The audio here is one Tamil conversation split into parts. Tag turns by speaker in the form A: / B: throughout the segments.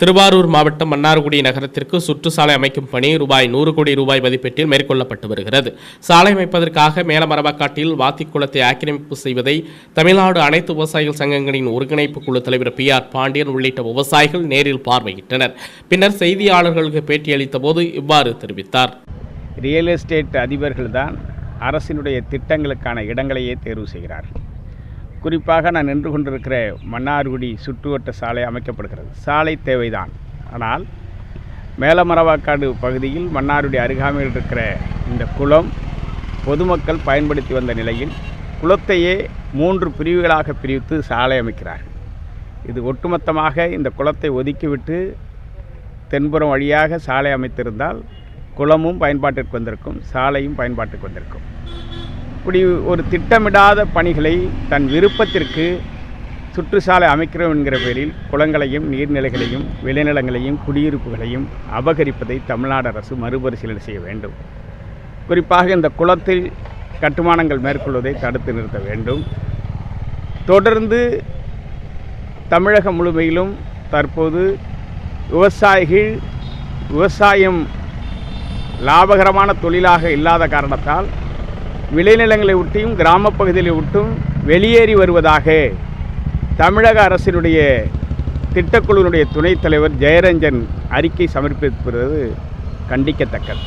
A: திருவாரூர் மாவட்டம் மன்னார்குடி நகரத்திற்கு சுற்றுச்சாலை அமைக்கும் பணி ரூபாய் நூறு கோடி ரூபாய் மதிப்பீட்டில் மேற்கொள்ளப்பட்டு வருகிறது. சாலை அமைப்பதற்காக மேலமரவாக்காட்டில் வாத்திக்குளத்தை ஆக்கிரமிப்பு செய்வதை தமிழ்நாடு அனைத்து விவசாயிகள் சங்கங்களின் ஒருங்கிணைப்பு குழு தலைவர் பி ஆர் பாண்டியன் உள்ளிட்ட விவசாயிகள் நேரில் பார்வையிட்டனர். பின்னர் செய்தியாளர்களுக்கு பேட்டியளித்த போது இவ்வாறு தெரிவித்தார்.
B: ரியல் எஸ்டேட் அதிபர்கள் தான் அரசினுடைய திட்டங்களுக்கான இடங்களையே தேர்வு செய்கிறார்கள். குறிப்பாக நான் நின்று கொண்டிருக்கிற மன்னார்குடி சுற்றுவட்ட சாலை அமைக்கப்படுகிறது. சாலை தேவைதான். ஆனால் மேலமரவாக்காடு பகுதியில் மன்னாருடைய அருகாமையில் இருக்கிற இந்த குளம் பொதுமக்கள் பயன்படுத்தி வந்த நிலையில் குளத்தையே மூன்று பிரிவுகளாக பிரித்து சாலை அமைக்கிறார்கள். இது ஒட்டுமொத்தமாக இந்த குளத்தை ஒதுக்கிவிட்டு தென்புறம் வழியாக சாலை அமைத்திருந்தால் குளமும் பயன்பாட்டிற்கு வந்திருக்கும் சாலையும் பயன்பாட்டுக்கு வந்திருக்கும். இப்படி ஒரு திட்டமிடாத பணிகளை தன் விருப்பத்திற்கு சுற்றுச்சாலை அமைக்கிறோம் என்கிற பேரில் குளங்களையும் நீர்நிலைகளையும் விளைநிலங்களையும் குடியிருப்புகளையும் அபகரிப்பதை தமிழ்நாடு அரசு மறுபரிசீலனை செய்ய வேண்டும். குறிப்பாக இந்த குளத்தில் கட்டுமானங்கள் மேற்கொள்வதை தடுத்து நிறுத்த வேண்டும். தொடர்ந்து தமிழகம் முழுமையிலும் தற்போது விவசாயிகள் விவசாயம் லாபகரமான தொழிலாக இல்லாத காரணத்தால் விளைநிலங்களை விட்டும் கிராமப் பகுதிகளை விட்டும் வெளியேறி வருவதாக தமிழக அரசினுடைய திட்டக்குழுவினுடைய துணைத் தலைவர் ஜெயரஞ்சன் அறிக்கை சமர்ப்பிப்பது கண்டிக்கத்தக்கது.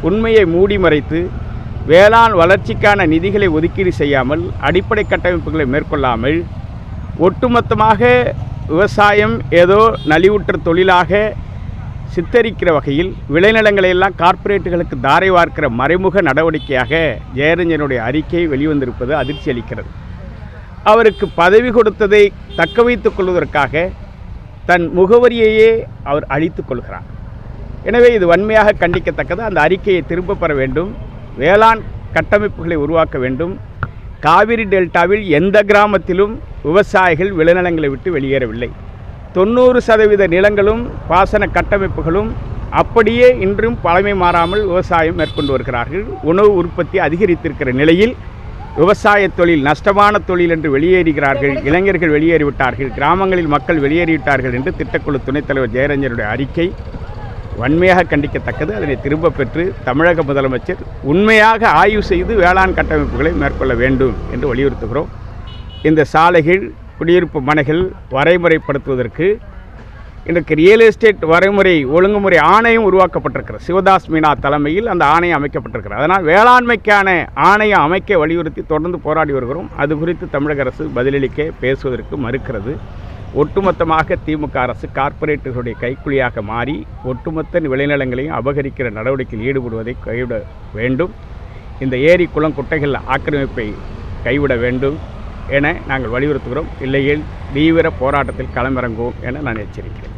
B: உண்மையை மூடி மறைத்து வேளாண் வளர்ச்சிக்கான நிதிகளை ஒதுக்கீடு செய்யாமல் அடிப்படை கட்டமைப்புகளை மேற்கொள்ளாமல் ஒட்டுமொத்தமாக விவசாயம் ஏதோ நலிவுற்ற தொழிலாக சித்தரிக்கிற வகையில் விளைநிலங்களை எல்லாம் கார்ப்பரேட்டுகளுக்கு தாரை வார்க்கிற மறைமுக நடவடிக்கையாக ஜெயரஞ்சனுடைய அறிக்கை வெளிவந்திருப்பது அதிர்ச்சி அளிக்கிறது. அவருக்கு பதவி கொடுத்ததை தக்க வைத்துக் கொள்வதற்காக தன் முகவரியையே அவர் அழித்து கொள்கிறார். எனவே இது வன்மையாக கண்டிக்கத்தக்கது. அந்த அறிக்கையை திரும்ப பெற வேண்டும். வேளாண் கட்டமைப்புகளை உருவாக்க வேண்டும். காவிரி டெல்டாவில் எந்த கிராமத்திலும் விவசாயிகள் விளைநிலங்களை விட்டு வெளியேறவில்லை. தொண்ணூறு சதவீத நிலங்களும் பாசன கட்டமைப்புகளும் அப்படியே இன்றும் பழமை மாறாமல் விவசாயம் மேற்கொண்டு வருகிறார்கள். உணவு உற்பத்தி அதிகரித்திருக்கிற நிலையில் விவசாய தொழில் நஷ்டமான தொழில் என்று வெளியேறுகிறார்கள். இளைஞர்கள் வெளியேறிவிட்டார்கள். கிராமங்களில் மக்கள் வெளியேறிவிட்டார்கள் என்று திட்டக்குழு துணைத் தலைவர் ஜெயரஞ்சனுடைய அறிக்கை வன்மையாக கண்டிக்கத்தக்கது. அதனை திரும்ப பெற்று தமிழக முதலமைச்சர் உண்மையாக ஆய்வு செய்து வேளாண் கட்டமைப்புகளை மேற்கொள்ள வேண்டும் என்று வலியுறுத்துகிறோம். இந்த சாலைகள் குடியிருப்பு மனைகள் வரைமுறைப்படுத்துவதற்கு இன்றைக்கு ரியல் எஸ்டேட் வரைமுறை ஒழுங்குமுறை ஆணையம் உருவாக்கப்பட்டிருக்கிறது. சிவதாஸ் மீனா தலைமையில் அந்த ஆணையம் அமைக்கப்பட்டிருக்கிறது. அதனால் வேளாண்மைக்கான ஆணையம் அமைக்க வலியுறுத்தி தொடர்ந்து போராடி வருகிறோம். அது குறித்து தமிழக அரசு பதிலளிக்க பேசுவதற்கு மறுக்கிறது. ஒட்டுமொத்தமாக திமுக அரசு கார்ப்பரேட்டுகளுடைய கைக்குழியாக மாறி ஒட்டுமொத்த விளைநிலங்களையும் அபகரிக்கிற நடவடிக்கையில் ஈடுபடுவதை கைவிட வேண்டும். இந்த ஏரி குளம் குட்டைகள் ஆக்கிரமிப்பை கைவிட வேண்டும். என நாங்கள் வலியுறுத்துகிறோம். இல்லையில் தீவிர போராட்டத்தில் களமிறங்குவோம் என நான் எச்சரிக்கிறேன்.